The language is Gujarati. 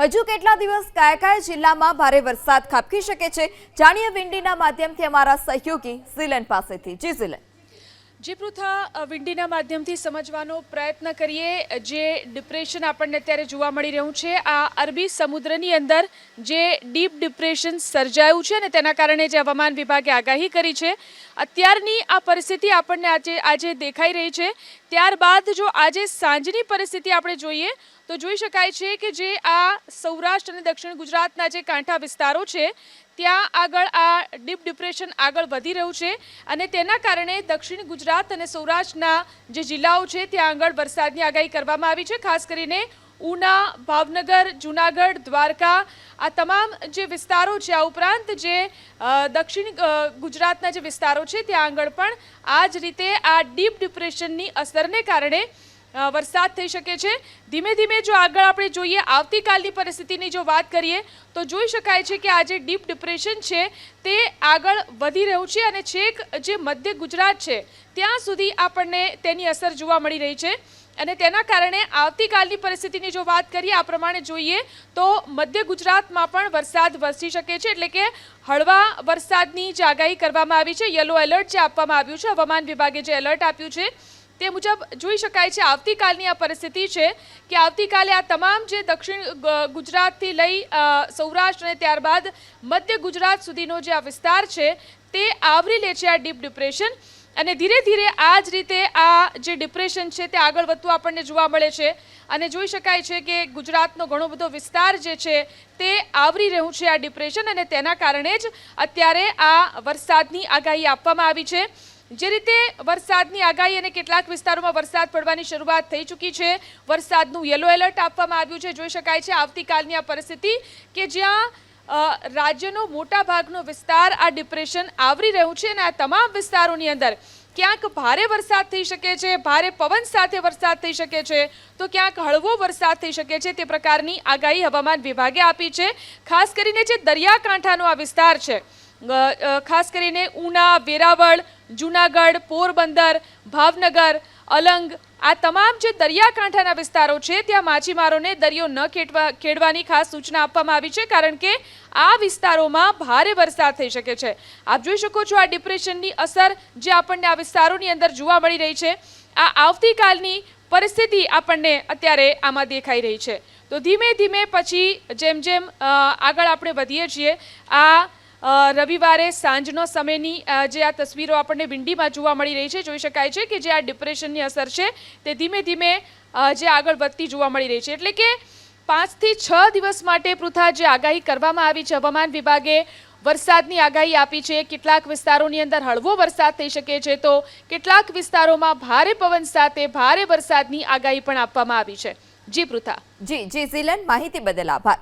હજુ કેટલા દિવસ કયા કયા જિલ્લામાં ભારે વરસાદ ખાબકી શકે છે? જાણીએ વિંડીના માધ્યમથી અમારા સહયોગી ઝીલેન્ડ પાસેથી. જી ઝીલન. જે પૃથા વિંડીના માધ્યમથી સમજવાનો પ્રયત્ન કરીએ. જે ડિપ્રેશન આપણને અત્યારે જોવા મળી રહ્યું છે, આ અરબી સમુદ્રની અંદર જે ડીપ ડિપ્રેશન સર્જાયું છે અને તેના કારણે જે હવામાન વિભાગે આગાહી કરી છે, અત્યારની આ પરિસ્થિતિ આપણને આજે આજે દેખાઈ રહી છે. ત્યારબાદ જો આજે સાંજની પરિસ્થિતિ આપણે જોઈએ તો જોઈ શકાય છે કે જે આ સૌરાષ્ટ્ર અને દક્ષિણ ગુજરાતના જે કાંઠા વિસ્તારો છે, ત્યાં આગળ આ ડીપ ડિપ્રેશન આગળ વધી રહ્યું છે અને તેના કારણે દક્ષિણ ગુજરાત અને સૌરાષ્ટ્રના જે જિલ્લાઓ છે, ત્યાં આગળ વરસાદની આગાહી કરવામાં આવી છે. ખાસ કરીને ઉના, ભાવનગર, જુનાગઢ, દ્વારકા, આ તમામ જે વિસ્તારો છે, આ ઉપરાંત જે દક્ષિણ ગુજરાતના જે વિસ્તારો છે, ત્યાં આગળ પણ આ જ રીતે આ ડીપ ડિપ્રેશનની અસરને કારણે વરસાદ થઈ શકે છે. ધીમે ધીમે જો આગળ આપણે જોઈએ આવતીકાલની પરિસ્થિતિની જો વાત કરીએ, તો જોઈ શકાય છે કે આ જે ડીપ ડિપ્રેશન છે, તે આગળ વધી રહ્યું છે અને છેક જે મધ્ય ગુજરાત છે, ત્યાં સુધી આપણને તેની અસર જોવા મળી રહી છે. અને તેના કારણે આવતીકાલની પરિસ્થિતિની જો વાત કરીએ, આ પ્રમાણે જોઈએ, તો મધ્ય ગુજરાતમાં પણ વરસાદ વરસી શકે છે. એટલે કે હળવા વરસાદની જે આગાહી કરવામાં આવી છે. યલો એલર્ટ જે આપવામાં આવ્યું છે, હવામાન વિભાગે જે એલર્ટ આપ્યું છે તે મુજબ જોઈ શકાય છે, આવતીકાલની આ પરિસ્થિતિ છે કે આવતીકાલે આ તમામ જે દક્ષિણ ગુજરાતથી લઈ સૌરાષ્ટ્ર અને ત્યારબાદ મધ્ય ગુજરાત સુધીનો જે આ વિસ્તાર છે, તે આવરી લે છે આ ડીપ ડિપ્રેશન. અને ધીરે ધીરે આ જ રીતે આ જે ડિપ્રેશન છે, તે આગળ વધતું આપણને જોવા મળે છે. અને જોઈ શકાય છે કે ગુજરાતનો ઘણો બધો વિસ્તાર જે છે, તે આવરી રહ્યું છે આ ડિપ્રેશન અને તેના કારણે જ અત્યારે આ વરસાદની આગાહી આપવામાં આવી છે. જે રીતે વરસાદની આગાહી અને કેટલાક વિસ્તારોમાં વરસાદ પડવાની શરૂઆત થઈ ચૂકી છે. વરસાદનું યલો એલર્ટ આપવામાં આવ્યું છે. જોઈ શકાય છે આવતીકાલની આ પરિસ્થિતિ કે જ્યાં રાજ્યનો મોટા ભાગનો વિસ્તાર આ ડિપ્રેશન આવરી રહ્યું છે અને આ તમામ વિસ્તારોની અંદર ક્યાંક ભારે વરસાદ થઈ શકે છે, ભારે પવન સાથે વરસાદ થઈ શકે છે, તો ક્યાંક હળવો વરસાદ થઈ શકે છે તે પ્રકારની આગાહી હવામાન વિભાગે આપી છે. ખાસ કરીને જે દરિયાકાંઠાનો આ વિસ્તાર છે ખાસ કરીને ઉના, વેરાવળ, જુનાગઢ, પોરબંદર, ભાવનગર, અલંગ, આ તમામ જે દરિયાકાંઠાના વિસ્તારો છે, ત્યાં માછીમારોને દરિયો ન ખેડવા ખેડવાની ખાસ સૂચના આપવામાં આવી છે, કારણ કે આ વિસ્તારોમાં ભારે વરસાદ થઈ શકે છે. આપ જોઈ શકો છો આ ડિપ્રેશનની અસર જે આપણને આ વિસ્તારોની અંદર જોવા મળી રહી છે. આ આવતીકાલની પરિસ્થિતિ આપણને અત્યારે આમાં દેખાઈ રહી છે. તો ધીમે ધીમે પછી જેમ જેમ આગળ આપણે વધીએ છીએ, આ રવિવારે સાંજનો સમયની જે આ તસવીરો આપણને વિંડીમાં જોવા મળી રહી છે, જોઈ શકાય છે કે જે આ ડિપ્રેશનની અસર છે, તે ધીમે ધીમે જે આગળ વધતી જોવા મળી રહી છે. એટલે કે પાંચથી છ દિવસ માટે પૃથા જે આગાહી કરવામાં આવી છે, હવામાન વિભાગે વરસાદની આગાહી આપી છે. કેટલાક વિસ્તારોની અંદર હળવો વરસાદ થઈ શકે છે, તો કેટલાક વિસ્તારોમાં ભારે પવન સાથે ભારે વરસાદની આગાહી પણ આપવામાં આવી છે. જી, પૃથા. જી જી, ઝીલન, માહિતી બદલ આભાર.